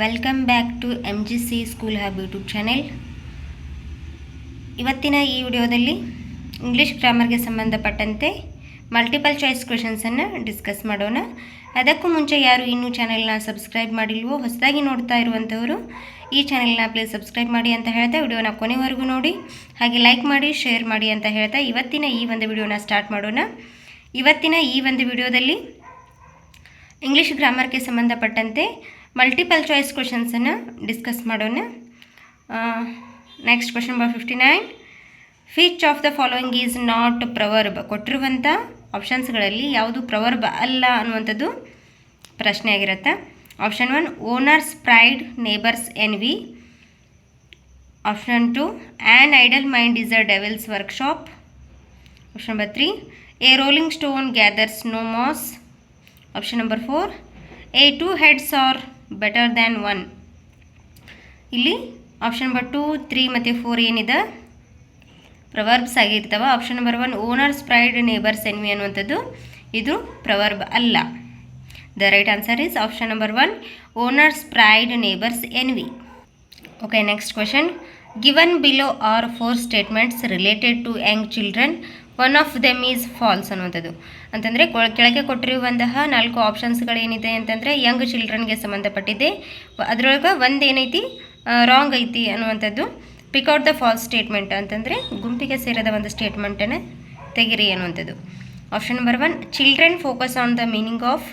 Welcome back to M G C school hub YouTube channel ಇವತ್ತಿನ ಈ ವಿಡಿಯೋದಲ್ಲಿ English ಗ್ರಾಮರ್ಗೆ ಸಂಬಂಧಪಟ್ಟಂತೆ ಮಲ್ಟಿಪಲ್ ಚಾಯ್ಸ್ ಕ್ವೆಶನ್ಸನ್ನು ಡಿಸ್ಕಸ್ ಮಾಡೋಣ. ಅದಕ್ಕೂ ಮುಂಚೆ ಯಾರು ಇನ್ನೂ ಚಾನೆಲ್ನ ಸಬ್ಸ್ಕ್ರೈಬ್ ಮಾಡಿಲ್ವೋ ಹೊಸದಾಗಿ ನೋಡ್ತಾ ಇರುವಂಥವರು ಈ ಚಾನೆಲ್ನ ಪ್ಲೀಸ್ ಸಬ್ಸ್ಕ್ರೈಬ್ ಮಾಡಿ ಅಂತ ಹೇಳ್ತಾ ವಿಡಿಯೋನ ಕೊನೆವರೆಗೂ ನೋಡಿ. ಹಾಗೆ ಲೈಕ್ ಮಾಡಿ ಶೇರ್ ಮಾಡಿ ಅಂತ ಹೇಳ್ತಾ ಇವತ್ತಿನ ಈ ಒಂದು ವಿಡಿಯೋನ ಸ್ಟಾರ್ಟ್ ಮಾಡೋಣ. ಇವತ್ತಿನ ಈ ಒಂದು ವಿಡಿಯೋದಲ್ಲಿ ಇಂಗ್ಲೀಷ್ ಗ್ರಾಮರ್ಗೆ ಸಂಬಂಧಪಟ್ಟಂತೆ ಮಲ್ಟಿಪಲ್ ಚಾಯ್ಸ್ ಕ್ವೆಶನ್ಸನ್ನು ಡಿಸ್ಕಸ್ ಮಾಡೋಣ. Next question number fifty nine which of the following is not proverb ಕೊಟ್ಟಿರುವಂಥ ಆಪ್ಷನ್ಸ್ಗಳಲ್ಲಿ ಯಾವುದು ಪ್ರವರ್ಬ್ ಅಲ್ಲ ಅನ್ನುವಂಥದ್ದು ಪ್ರಶ್ನೆ ಆಗಿರುತ್ತೆ. Option one owners pride neighbours envy option two an idle mind is a devil's workshop option number three a rolling stone gathers no moss option number four a two heads are better than one ಇಲ್ಲಿ option number two three ಮತ್ತು four ಏನಿದೆ? Proverbs ಆಗಿರ್ತವೆ. Option number one owners pride neighbours envy ಅನ್ನುವಂಥದ್ದು. ಇದು proverb ಅಲ್ಲ. The right answer is option number one owners pride neighbours envy okay next question given below are four statements related to young children one of them is false ಅನ್ನುವಂಥದ್ದು. ಅಂತಂದರೆ ಕೆಳಗೆ ಕೊಟ್ಟಿರುವಂತಹ ನಾಲ್ಕು ಆಪ್ಷನ್ಸ್ಗಳೇನಿದೆ ಅಂತಂದರೆ Young ಚಿಲ್ಡ್ರನ್ಗೆ ಸಂಬಂಧಪಟ್ಟಿದೆ. ಅದರೊಳಗೆ ಒಂದು ಏನೈತಿ ರಾಂಗ್ ಐತಿ ಅನ್ನುವಂಥದ್ದು. ಪಿಕೌಟ್ ದ ಫಾಲ್ಸ್ ಸ್ಟೇಟ್ಮೆಂಟ್ ಅಂತಂದರೆ, ಗುಂಪಿಗೆ ಸೇರಿದ ಒಂದು ಸ್ಟೇಟ್ಮೆಂಟನ್ನು ತೆಗಿರಿ ಅನ್ನುವಂಥದ್ದು. Option number one children focus on the meaning of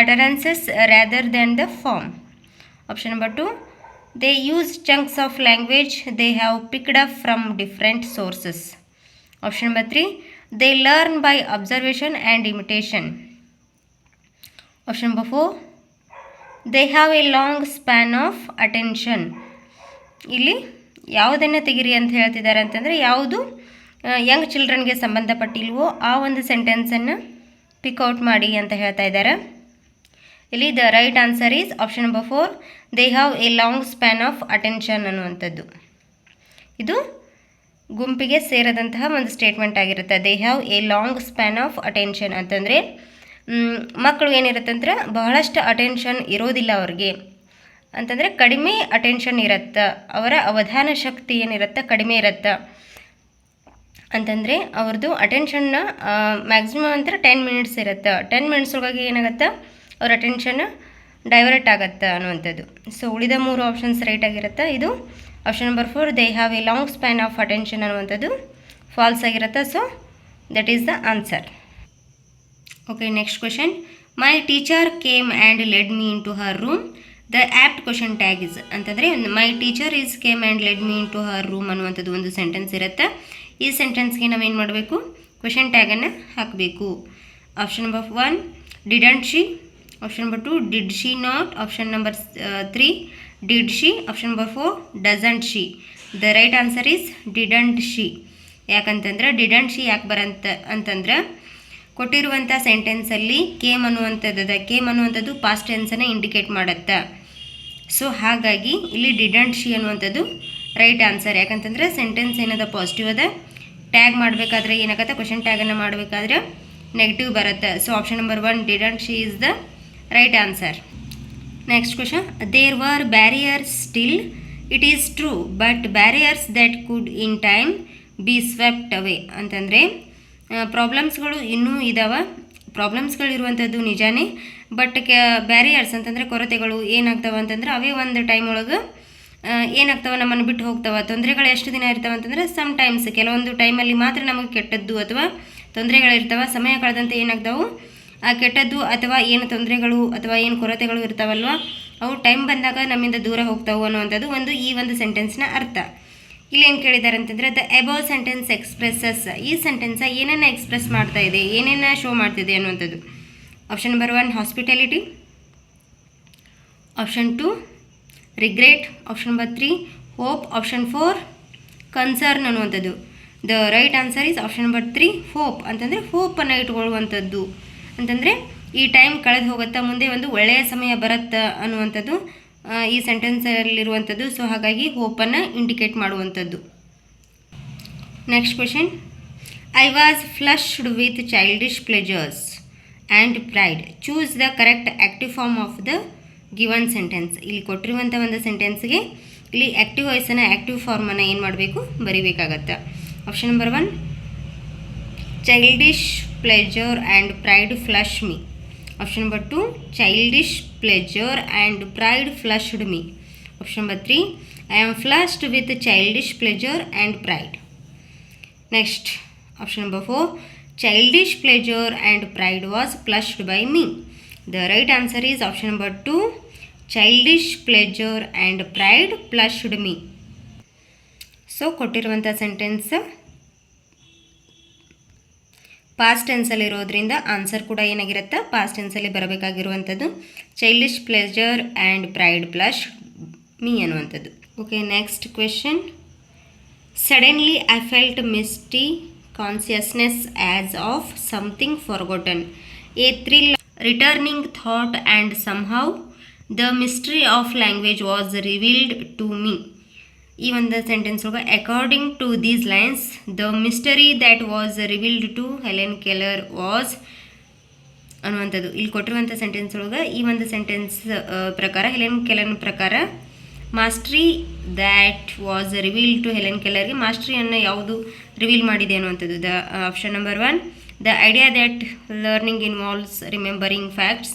utterances rather than the form option number two they use chunks of language they have picked up from different sources option number three they learn by observation and imitation option number four they have a long span of attention ಇಲ್ಲಿ ಯಾವುದನ್ನು ತೆಗಿರಿ ಅಂತ ಹೇಳ್ತಿದ್ದಾರೆ ಅಂತಂದರೆ ಯಾವುದು Young ಚಿಲ್ಡ್ರನ್ಗೆ ಸಂಬಂಧಪಟ್ಟಿಲ್ವೋ ಆ ಒಂದು ಸೆಂಟೆನ್ಸನ್ನು pick out ಮಾಡಿ ಅಂತ ಹೇಳ್ತಾ ಇದ್ದಾರೆ. ಇಲ್ಲಿ the right answer is option number four they have a long span of attention ಅನ್ನುವಂಥದ್ದು. ಇದು ಗುಂಪಿಗೆ ಸೇರದಂತಹ ಒಂದು ಸ್ಟೇಟ್ಮೆಂಟ್ ಆಗಿರುತ್ತೆ. They have a long span of attention ಅಂತಂದರೆ ಮಕ್ಕಳು ಏನಿರುತ್ತಂದ್ರೆ ಬಹಳಷ್ಟು ಅಟೆನ್ಷನ್ ಇರೋದಿಲ್ಲ ಅವ್ರಿಗೆ. ಅಂತಂದರೆ ಕಡಿಮೆ ಅಟೆನ್ಷನ್ ಇರುತ್ತೆ, ಅವರ ಅವಧಾನ ಶಕ್ತಿ ಏನಿರುತ್ತೆ ಕಡಿಮೆ ಇರುತ್ತೆ. ಅಂತಂದರೆ ಅವ್ರದ್ದು ಅಟೆನ್ಷನ್ನ ಮ್ಯಾಕ್ಸಿಮಮ್ ಅಂದ್ರೆ ಟೆನ್ ಮಿನಿಟ್ಸ್ ಇರುತ್ತೆ. ಟೆನ್ ಮಿನಿಟ್ಸ್ ಒಳಗಾಗಿ ಏನಾಗುತ್ತೆ? ಅವ್ರ ಅಟೆನ್ಷನ್ ಡೈವರ್ಟ್ ಆಗುತ್ತೆ ಅನ್ನುವಂಥದ್ದು. ಸೊ ಉಳಿದ ಮೂರು ಆಪ್ಷನ್ಸ್ ರೈಟ್ ಆಗಿರುತ್ತೆ. ಇದು option number four they have a long span of attention ಅನ್ನುವಂಥದ್ದು ಫಾಲ್ಸ್ ಆಗಿರುತ್ತೆ. So that is the answer okay next question my teacher came and led me into her room the apt question tag is ಅಂತಂದರೆ my teacher is came and led me into her room ಅನ್ನುವಂಥದ್ದು ಒಂದು sentence ಇರುತ್ತೆ. ಈ ಸೆಂಟೆನ್ಸ್ಗೆ ನಾವೇನು ಮಾಡಬೇಕು? Question ಟ್ಯಾಗನ್ನು ಹಾಕಬೇಕು. Option number one didn't she option number two did she not option number three did she option number four doesn't she the right answer is didn't she ಯಾಕಂತಂದ್ರೆ didn't she ಯಾಕೆ ಬರಂತ ಅಂತಂದ್ರೆ ಕೊಟ್ಟಿರುವಂಥ ಸೆಂಟೆನ್ಸಲ್ಲಿ ಕೇಮ್ ಅನ್ನುವಂಥದ್ದು came ಅನ್ನುವಂಥದ್ದು past ಟೆನ್ಸನ್ನು indicate ಮಾಡುತ್ತೆ. ಸೊ ಹಾಗಾಗಿ ಇಲ್ಲಿ ಡಿಡಂಟ್ ಶಿ ಅನ್ನುವಂಥದ್ದು ರೈಟ್ ಆನ್ಸರ್ ಯಾಕಂತಂದ್ರೆ ಸೆಂಟೆನ್ಸ್ ಏನದ ಪಾಸಿಟಿವ್ ಅದ ಟ್ಯಾಗ್ ಮಾಡಬೇಕಾದ್ರೆ ಏನಾಗುತ್ತೆ? ಕ್ವಶನ್ ಟ್ಯಾಗನ್ನು ಮಾಡಬೇಕಾದ್ರೆ ನೆಗೆಟಿವ್ ಬರುತ್ತೆ. So option number one didn't she is the right answer next question there were barriers still it is true but barriers that could in time be swept away ಅಂತಂದರೆ ಪ್ರಾಬ್ಲಮ್ಸ್ಗಳು ಇನ್ನೂ ಇದ್ದಾವೆ ಪ್ರಾಬ್ಲಮ್ಸ್ಗಳಿರುವಂಥದ್ದು ನಿಜಾನೇ ಬಟ್ ಕೆ ಬ್ಯಾರಿಯರ್ಸ್ ಅಂತಂದರೆ ಕೊರತೆಗಳು ಏನಾಗ್ತವೆ ಅಂತಂದ್ರೆ, ಅವೇ ಒಂದು time ಒಳಗೆ ಏನಾಗ್ತವೆ, ನಮ್ಮನ್ನು ಬಿಟ್ಟು ಹೋಗ್ತವೆ. ತೊಂದರೆಗಳು ಎಷ್ಟು ದಿನ ಇರ್ತವೆ ಅಂತಂದರೆ ಸಮ್ ಟೈಮ್ಸ್ ಕೆಲವೊಂದು ಟೈಮಲ್ಲಿ ಮಾತ್ರ ನಮಗೆ ಕೆಟ್ಟದ್ದು ಅಥವಾ ತೊಂದರೆಗಳಿರ್ತವೆ, ಸಮಯ ಕಳೆದಂತೆ ಏನಾಗ್ತಾವೆ? ಕೆಟ್ಟದ್ದು ಅಥವಾ ಏನು ತೊಂದರೆಗಳು ಅಥವಾ ಏನು ಕೊರತೆಗಳು ಇರ್ತಾವಲ್ವ, ಅವು ಟೈಮ್ ಬಂದಾಗ ನಮ್ಮಿಂದ ದೂರ ಹೋಗ್ತಾವು ಅನ್ನುವಂಥದ್ದು ಒಂದು ಈ ಒಂದು ಸೆಂಟೆನ್ಸ್ನ ಅರ್ಥ. ಇಲ್ಲಿ ಏನು ಕೇಳಿದ್ದಾರೆ ಅಂತಂದರೆ ದ ಎಬೋ ಸೆಂಟೆನ್ಸ್ ಎಕ್ಸ್ಪ್ರೆಸಸ್ ಈ ಸೆಂಟೆನ್ಸ ಏನನ್ನ ಎಕ್ಸ್ಪ್ರೆಸ್ ಮಾಡ್ತಾ ಇದೆ, ಏನೇನ ಶೋ ಮಾಡ್ತಿದೆ ಅನ್ನುವಂಥದ್ದು. Option number one hospitality option two regret option number three hope option four concern ಅನ್ನುವಂಥದ್ದು. The right answer is option number three hope ಅಂತಂದರೆ ಹೋಪನ್ನು ಇಟ್ಕೊಳ್ಳುವಂಥದ್ದು. ಅಂತಂದರೆ ಈ ಟೈಮ್ ಕಳೆದು ಹೋಗುತ್ತಾ ಮುಂದೆ ಒಂದು ಒಳ್ಳೆಯ ಸಮಯ ಬರುತ್ತಾ ಅನ್ನುವಂಥದ್ದು ಈ ಸೆಂಟೆನ್ಸಲ್ಲಿರುವಂಥದ್ದು ಸೊ ಹಾಗಾಗಿ ಹೋಪನ್ನು ಇಂಡಿಕೇಟ್ ಮಾಡುವಂಥದ್ದು. Next question I was flushed with childish pleasures and pride choose the correct active form of the given sentence ಇಲ್ಲಿ ಕೊಟ್ಟಿರುವಂಥ ಒಂದು ಸೆಂಟೆನ್ಸ್ಗೆ ಇಲ್ಲಿ ಆ್ಯಕ್ಟಿವ್ ವಾಯ್ಸನ್ನು ಆ್ಯಕ್ಟಿವ್ ಫಾರ್ಮನ್ನು ಏನು ಮಾಡಬೇಕು? ಬರಿಬೇಕಾಗತ್ತೆ. Option number one childish pleasure and pride flush me option number two childish pleasure and pride flushed me option number three I am flushed with childish pleasure and pride next option number four childish pleasure and pride was flushed by me the right answer is option number two childish pleasure and pride flushed me so ಕೊಟ್ಟಿರುವಂಥ sentence past ಟೆನ್ಸಲ್ಲಿ ಇರೋದ್ರಿಂದ answer ಕೂಡ ಏನಾಗಿರುತ್ತೆ? Past ಟೆನ್ಸಲ್ಲಿ ಬರಬೇಕಾಗಿರುವಂಥದ್ದು. Childish pleasure and pride flush me ಅನ್ನುವಂಥದ್ದು. Okay next question suddenly I felt misty consciousness as of something forgotten a thrill returning thought and somehow the mystery of language was revealed to me ಈ ಒಂದು sentence ಒಳಗೆ according to these lines the mystery that was revealed to Helen Keller was ಅನ್ನುವಂಥದ್ದು. ಇಲ್ಲಿ ಕೊಟ್ಟಿರುವಂಥ sentence ಒಳಗೆ ಈ ಒಂದು sentence ಪ್ರಕಾರ ಹೆಲೆನ್ ಕೆಲನ್ ಪ್ರಕಾರ mystery that was reveal to Helen ಕೆಲರ್ಗೆ ಮಾಸ್ಟ್ರಿಯನ್ನು ಯಾವುದು ರಿವೀಲ್ ಮಾಡಿದೆ ಅನ್ನುವಂಥದ್ದು? The option number one the idea that learning involves remembering facts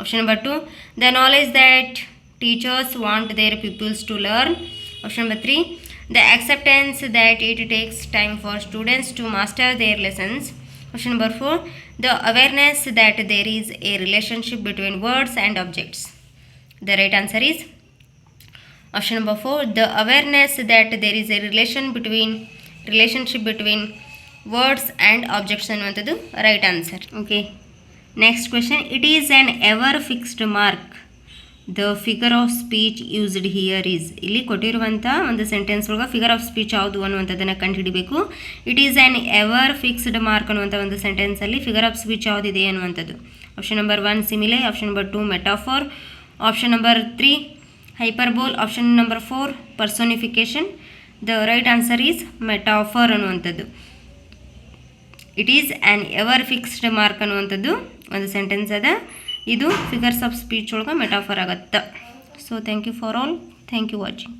option number two the knowledge that teachers want their peoples to learn Option number 3 the acceptance that it takes time for students to master their lessons. Option number 4 the awareness that there is a relationship between words and objects. The right answer is option number 4 the awareness that there is a relation between relationship between words and objects ಅನ್ನುವಂಥದ್ದು right answer okay next question it is an ever fixed mark the figure of speech used here is ಇಲ್ಲಿ ಕೊಟ್ಟಿರುವಂಥ ಒಂದು sentence ಒಳಗೆ figure of speech ಯಾವುದು ಅನ್ನುವಂಥದ್ದನ್ನು ಕಂಡುಹಿಡಿಬೇಕು. It is an ever fixed mark ಅನ್ನುವಂಥ ಒಂದು ಸೆಂಟೆನ್ಸಲ್ಲಿ ಫಿಗರ್ ಆಫ್ ಸ್ಪೀಚ್ ಯಾವುದಿದೆ ಅನ್ನುವಂಥದ್ದು. Option number one simile option number two metaphor option number three hyperbole option number four personification the right answer is metaphor ಅನ್ನುವಂಥದ್ದು. It is an ever fixed mark ಅನ್ನುವಂಥದ್ದು ಒಂದು sentence ಅದ. ಇದು figures of speech ಒಳಗೆ metaphor ಆಗುತ್ತೆ. So thank you for all thank you watching